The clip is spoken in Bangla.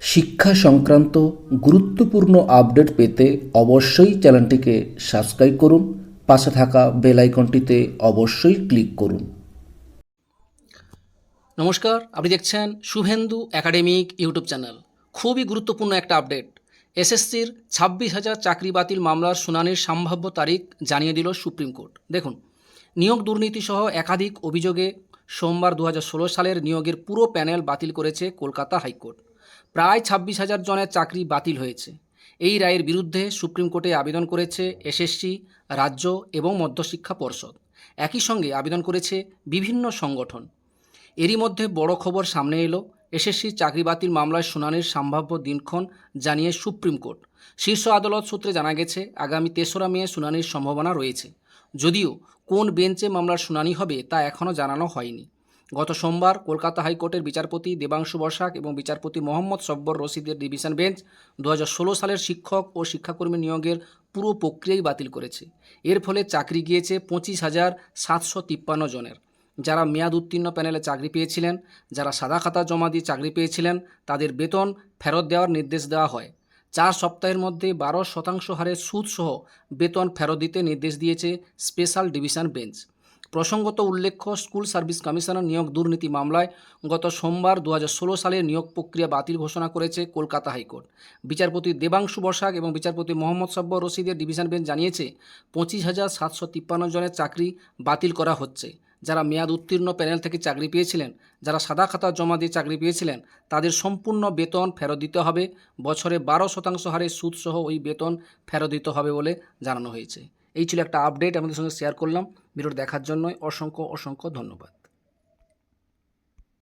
শিক্ষা সংক্রান্ত গুরুত্বপূর্ণ আপডেট পেতে অবশ্যই চ্যানেলটিকে সাবস্ক্রাইব করুন। পাশে থাকা বেল আইকনটিতে অবশ্যই ক্লিক করুন। নমস্কার, আপনি দেখছেন শুভেন্দু একাডেমিক ইউটিউব চ্যানেল। খুবই গুরুত্বপূর্ণ একটা আপডেট। এসএসসির ছাব্বিশ হাজার চাকরি বাতিল মামলার শুনানির সম্ভাব্য তারিখ জানিয়ে দিল সুপ্রিম কোর্ট। দেখুন, নিয়োগ দুর্নীতি সহ একাধিক অভিযোগে সোমবার দু হাজার ষোলো সালের নিয়োগের পুরো প্যানেল বাতিল করেছে কলকাতা হাইকোর্ট। প্রায় ছাব্বিশ হাজার জনের চাকরি বাতিল হয়েছে। এই রায়ের বিরুদ্ধে সুপ্রিম কোর্টে আবেদন করেছে এসএসসি, রাজ্য এবং মধ্যশিক্ষা পর্ষদ। একই সঙ্গে আবেদন করেছে বিভিন্ন সংগঠন। এরই মধ্যে বড় খবর সামনে এলো, এসএসসি চাকরি বাতিল মামলার শুনানির সম্ভাব্য দিনক্ষণ জানিয়ে সুপ্রিম কোর্ট। শীর্ষ আদালত সূত্রে জানা গেছে, আগামী তেসরা মে শুনানির সম্ভাবনা রয়েছে। যদিও কোন বেঞ্চে মামলার শুনানি হবে তা এখনও জানানো হয়নি। গত সোমবার কলকাতা হাইকোর্টের বিচারপতি দেবাংশু বসাক এবং বিচারপতি মোহাম্মদ সব্বর রশিদের ডিভিশন বেঞ্চ দু হাজার ষোলো সালের শিক্ষক ও শিক্ষাকর্মী নিয়োগের পুরো প্রক্রিয়াই বাতিল করেছে। এর ফলে চাকরি গিয়েছে পঁচিশ হাজার সাতশো তিপ্পান্ন জনের। যারা মেয়াদ উত্তীর্ণ প্যানেলে চাকরি পেয়েছিলেন, যারা সাদা খাতা জমা দিয়ে চাকরি পেয়েছিলেন, তাদের বেতন ফেরত দেওয়ার নির্দেশ দেওয়া হয়। চার সপ্তাহের মধ্যে বারো শতাংশ হারে সুদসহ বেতন ফেরত দিতে নির্দেশ দিয়েছে স্পেশাল ডিভিশন বেঞ্চ। প্রসঙ্গত উল্লেখ্য, স্কুল সার্ভিস কমিশনার নিয়োগ দুর্নীতি মামলায় গত সোমবার দু হাজার ষোলো সালের নিয়োগ প্রক্রিয়া বাতিল ঘোষণা করেছে কলকাতা হাইকোর্ট। বিচারপতি দেবাংশু বসাক এবং বিচারপতি মোহাম্মদ সব্বর রশিদের ডিভিশন বেঞ্চ জানিয়েছে, পঁচিশ হাজার সাতশো তিপ্পান্ন জনের চাকরি বাতিল করা হচ্ছে। যারা মেয়াদ উত্তীর্ণ প্যানেল থেকে চাকরি পেয়েছিলেন, যারা সাদা খাতা জমা দিয়ে চাকরি পেয়েছিলেন, তাদের সম্পূর্ণ বেতন ফেরত দিতে হবে। বছরে বারো শতাংশ হারে সুদসহ ওই বেতন ফেরত দিতে হবে বলে জানানো হয়েছে। এই ছিল একটা আপডেট আমাদের সঙ্গে শেয়ার করলাম। ভিডিওটা দেখার জন্যই অসংখ্য অসংখ্য ধন্যবাদ।